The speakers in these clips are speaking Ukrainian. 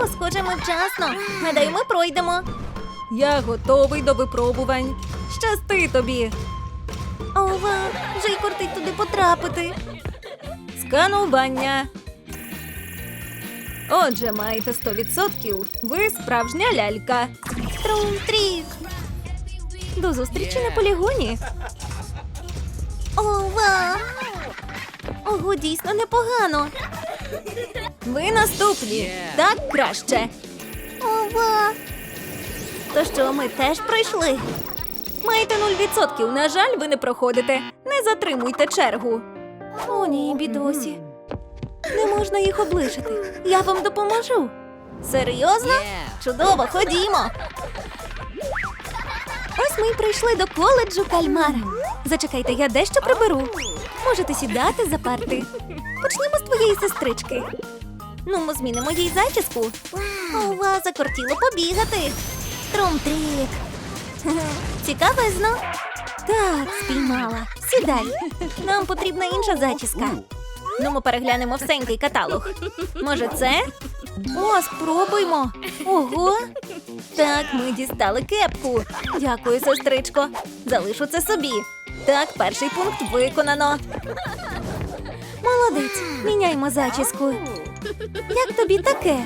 О, схоже, ми вчасно. Гадаю, ми пройдемо. Я готовий до випробувань. Щасти тобі. Ова, вже й кортить туди потрапити. Сканування. Отже, маєте 100%. Ви справжня лялька. Трум-трік. До зустрічі на полігоні. Ова. Ого, дійсно непогано. Ви наступні. Так краще. Ова. То що, ми теж пройшли? Маєте 0%. На жаль, ви не проходите. Не затримуйте чергу. О, ні, бідосі. Не можна їх облишити. Я вам допоможу. Серйозно? Чудово, ходімо. Ось ми й прийшли до коледжу кальмара. Зачекайте, я дещо приберу. Можете сідати за парти. Почнемо з твоєї сестрички. Ну, ми змінимо їй зачіску. Ова, закортіло побігати. Трум-трік. Цікавезно. Так, спіймала. Сідай. Нам потрібна інша зачіска. Ну, ми переглянемо всенький каталог. Може, це? О, спробуймо. Ого. Так, ми дістали кепку. Дякую, сестричко. Залишу це собі. Так, перший пункт виконано. Молодець, міняймо зачіску. Як тобі таке?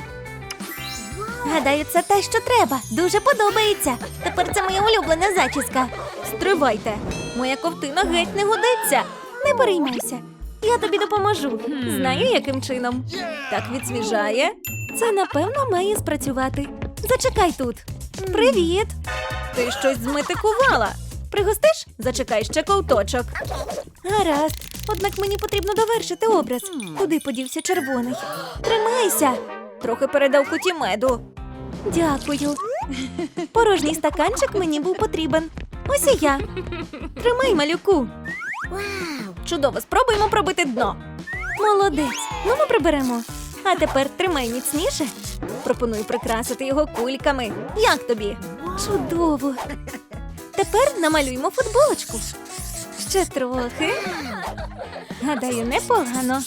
Гадаю, це те, що треба. Дуже подобається. Тепер це моя улюблена зачіска. Стривайте. Моя ковтина геть не годиться. Не переймайся. Я тобі допоможу. Знаю, яким чином. Так відсвіжає. Це напевно має спрацювати. Зачекай тут. Привіт! Ти щось зметикувала. Пригостиш? Зачекай ще ковточок. Гаразд. Однак мені потрібно довершити образ. Куди подівся червоний? Тримайся. Трохи передав куті меду. Дякую. Порожній стаканчик мені був потрібен. Ось і я. Тримай малюку. Чудово, спробуємо пробити дно. Молодець. Ну ми приберемо. А тепер тримай міцніше. Пропоную прикрасити його кульками. Як тобі? Чудово. Тепер намалюємо футболочку. Ще трохи. Гадаю, непогано.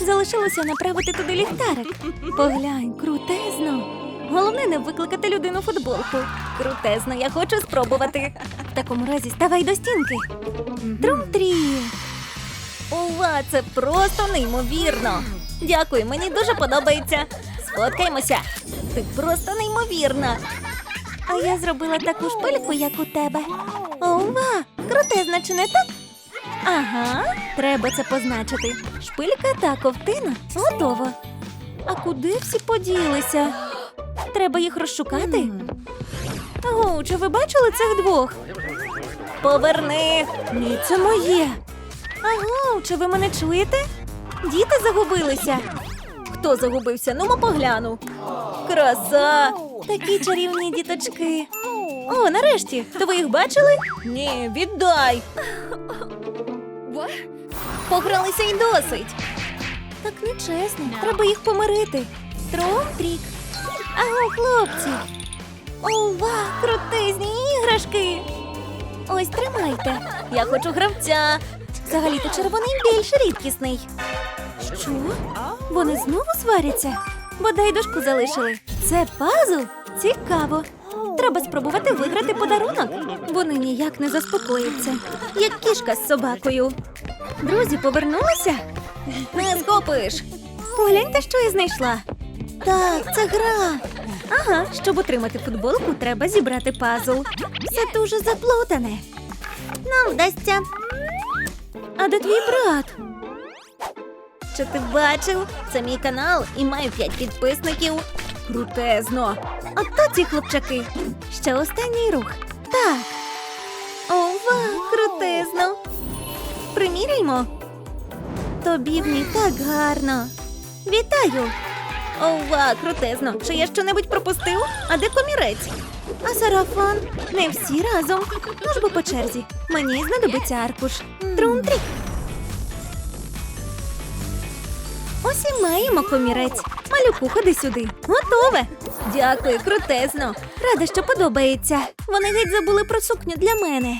Залишилося направити туди ліхтарик. Поглянь, крутезно. Головне не викликати людину футболку. Крутезно, я хочу спробувати. В такому разі ставай до стінки. Трум-трі. Ова, це просто неймовірно. Дякую, мені дуже подобається. Сфоткаємося. Ти просто неймовірна. А я зробила таку шпильку, як у тебе. Ова, крутезна, чи не так? Ага, треба це позначити. Шпилька та ковтина готово. А куди всі поділися? Треба їх розшукати. Ого, чи ви бачили цих двох? Поверни. Ні, це моє. Аго, чи ви мене чуєте? Діти загубилися. Хто загубився? Ну, погляну. Краса. Такі чарівні діточки. О, нарешті. То ви їх бачили? Ні, віддай. Погралися й досить. Так нечесно. Треба їх помирити. Тром-трік. Аго, хлопці. Ова, крутизні іграшки. Ось тримайте. Я хочу гравця. Взагалі-то червоний більш рідкісний. Що? Вони знову сваряться? Бодай дошку залишили. Це пазл? Цікаво. Треба спробувати виграти подарунок. Вони ніяк не заспокояться, як кішка з собакою. Друзі, повернулися? Не схопиш. Погляньте, що я знайшла. Так, це гра. Ага, щоб отримати футболку, треба зібрати пазл. Все дуже заплутане. Нам вдасться. А де твій брат? Чи ти бачив? Це мій канал і маю 5 підписників. Крутезно. Ото ці хлопчаки. Ще останній рух. Так. Ова, крутезно. Приміряймо. Тобі в ній так гарно. Вітаю. Ова, крутезно. Чи я щонебудь пропустив? А де комірець? А сарафан? Не всі разом. Ну ж по черзі. Мені знадобиться аркуш. Трум-трік. Ось і маємо комірець. Малюку, ходи сюди. Готове. Дякую, крутезно. Рада, що подобається. Вони геть забули про сукню для мене.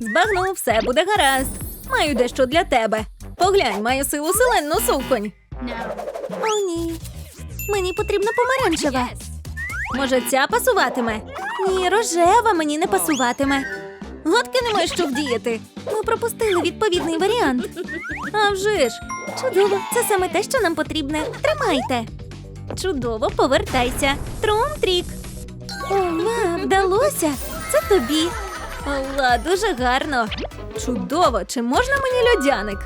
Збагнув, все буде гаразд. Маю дещо для тебе. Поглянь, маю силу селенну суконь. О, ні. Мені потрібна помаранчева. Може, ця пасуватиме? Ні, рожева мені не пасуватиме. Гадки немає що вдіяти. Ми пропустили відповідний варіант. А вже ж, чудово, це саме те, що нам потрібне. Тримайте. Чудово, повертайся. Трум-трік. Ова, вдалося. Це тобі. Ова, дуже гарно. Чудово, чи можна мені льодяник?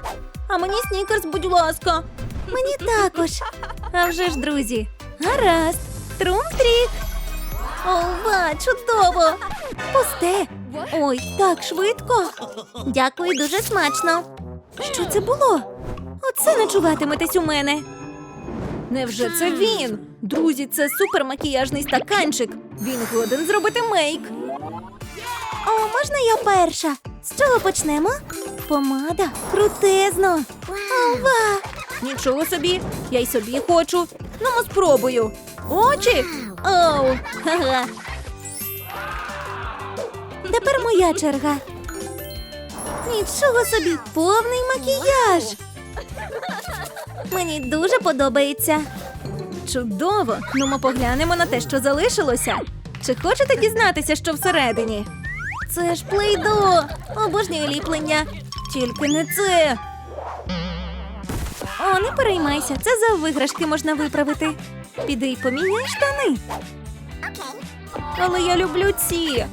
А мені снікерс, будь ласка. Мені також. А вже ж, друзі. Гаразд. Трум-трік. Ова, чудово. Пусте. Ой, так швидко. Дякую, дуже смачно. Що це було? Оце ночуватиметесь у мене. Невже це він? Друзі, це супермакіяжний стаканчик. Він годен зробити мейк. О, можна я перша? З чого почнемо? Помада крутезно. Ова! Нічого собі, я й собі хочу. Ну, спробую. Очі? Оу, ха-ха. Тепер моя черга. Нічого собі, повний макіяж. Мені дуже подобається. Чудово! Ну ми поглянемо на те, що залишилося. Чи хочете дізнатися, що всередині? Це ж плейдо! Обожнюю ліплення. Тільки не це. О, не переймайся, це за виграшки можна виправити. Піди й поміняй штани. Але я люблю ці.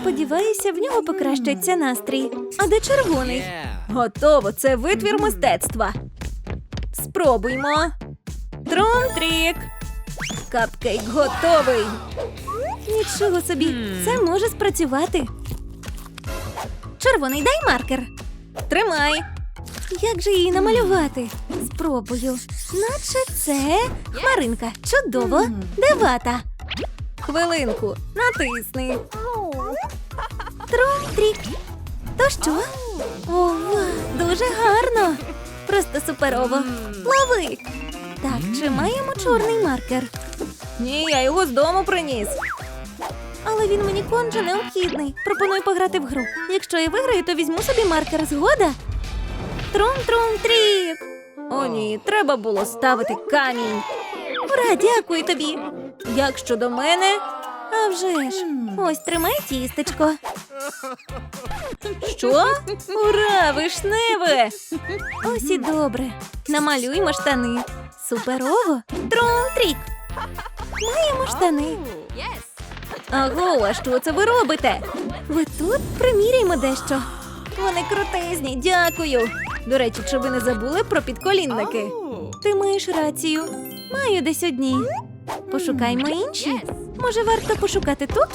Сподіваюся, в нього покращиться настрій. А де червоний? Готово, це витвір мистецтва. Спробуймо. Трум-трік. Капкейк готовий. Нічого собі, це може спрацювати. Червоний дай маркер. Тримай. Як же її намалювати? Спробую. Наче це хмаринка. Чудово. Де вата? Хвилинку. Натисни. Трум-трік. То що? Ова, дуже гарно. Просто суперово. Лови. Так, чи маємо чорний маркер? Ні, я його з дому приніс. Але він мені конче необхідний. Пропоную пограти в гру. Якщо я виграю, то візьму собі маркер згода. Трум-трум-трік. О, ні, треба було ставити камінь. Ура, дякую тобі. Як щодо мене? А вже ж. Ось тримай тістечко. Що? Ура, вишневе! Ось і добре. Намалюймо штани. Суперово. Трум-трік. Маємо штани. Аго, а що це ви робите? Ви тут приміряємо дещо. Вони крутезні, дякую. До речі, чи ви не забули про підколінники? Ти маєш рацію. Маю десь одні. Пошукаймо інші. Може, варто пошукати тут?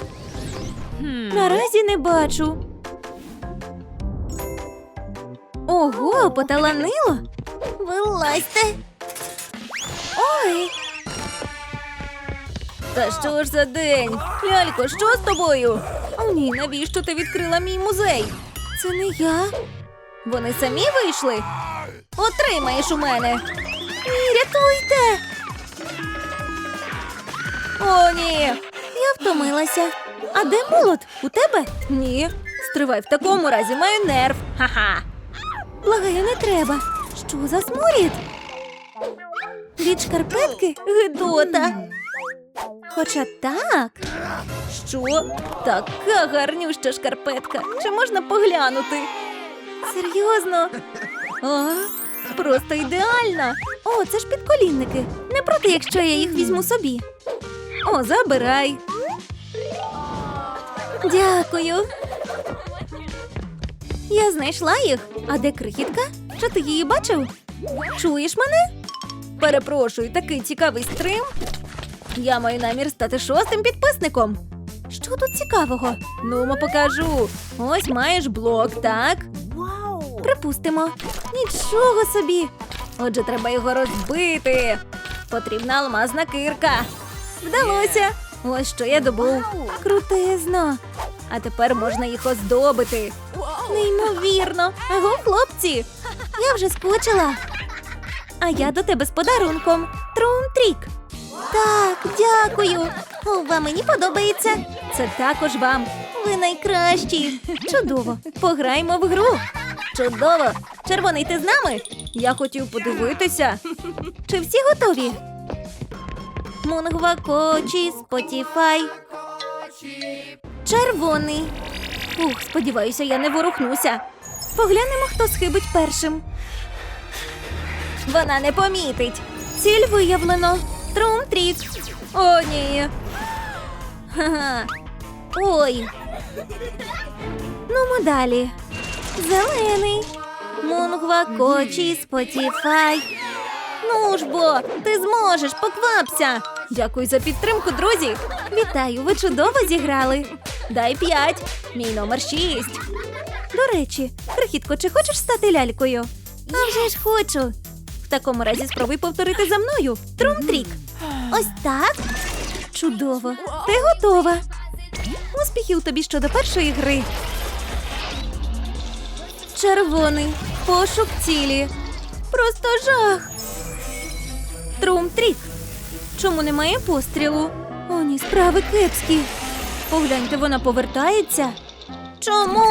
Наразі не бачу. Ого, поталанило. Вилазьте. Ой. Та що ж за день? Лялько, що з тобою? О, ні, навіщо ти відкрила мій музей? Це не я. Вони самі вийшли? Отримаєш у мене. Ні, рятуйте. О, ні. Я втомилася. А де молот? У тебе? Ні. Стривай, в такому разі маю нерв. Ха-ха. Благаю, не треба. Що за сморід? Від шкарпетки Гидота. Хоча так. Що? Така гарнюща шкарпетка. Чи можна поглянути? Серйозно? А, просто ідеальна. О, це ж підколінники. Не проти, якщо я їх візьму собі. О, забирай. Дякую. Я знайшла їх. А де крихітка? Чи ти її бачив? Чуєш мене? Перепрошую, такий цікавий стрим. Я маю намір стати шостим підписником. Що тут цікавого? Ну, покажу. Ось маєш блок, так? Припустимо. Нічого собі. Отже, треба його розбити. Потрібна алмазна кирка. Вдалося. Ось що я добув. Крутезно. А тепер можна їх оздобити. Неймовірно. Аго, хлопці. Я вже скучила. А я до тебе з подарунком. Трум-трік. Так, дякую. Ова, мені подобається. Це також вам. Ви найкращі. Чудово. Пограємо в гру. Чудово. Червоний, ти з нами? Я хотів подивитися. Чи всі готові? Мунгва Кочі, Спотіфай. Червоний. Ух, сподіваюся, я не ворухнуся. Поглянемо, хто схибить першим. Вона не помітить. Ціль виявлено. Трум-трік. О, ні. Ха-ха. Ой. Ну, далі. Зелений. Мунгва, Кочі, Спотіфай. Ну ж бо, ти зможеш, поквапся. Дякую за підтримку, друзі. Вітаю, ви чудово зіграли. Дай п'ять. Мій номер шість. До речі, крихітко, чи хочеш стати лялькою? А вже ж хочу. В такому разі спробуй повторити за мною. Трум-трік. Ось так. Чудово. Ти готова. Успіхів тобі щодо першої гри. Червоний. Пошук цілі. Просто жах. Трум-трік. Чому немає пострілу? О, ні, справи кепські. Погляньте, вона повертається. Чому?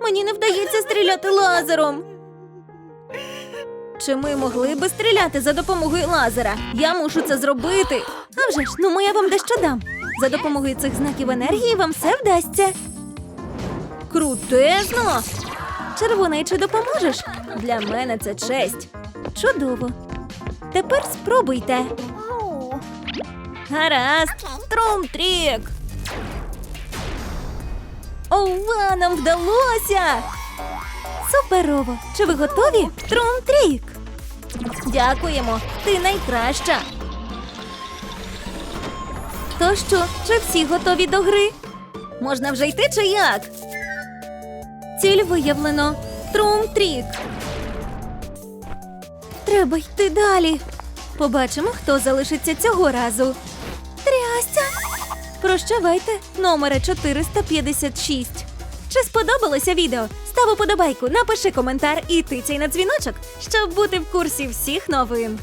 Мені не вдається стріляти лазером. Чи ми могли би стріляти за допомогою лазера? Я мушу це зробити. А вже ж, ну я вам дещо дам. За допомогою цих знаків енергії вам все вдасться. Крутезно! Червоний, чи допоможеш? Для мене це честь. Чудово. Тепер спробуйте. Гаразд, трум-трік. Ова, нам вдалося! Суперово! Чи ви готові? Трум-трік! Дякуємо! Ти найкраща! То що, чи всі готові до гри? Можна вже йти чи як? Ціль виявлено. Трум-трік. Треба йти далі. Побачимо, хто залишиться цього разу. Прощавайте, номера 456. Чи сподобалося відео? Став уподобайку, напиши коментар і тицяй на дзвіночок, щоб бути в курсі всіх новин.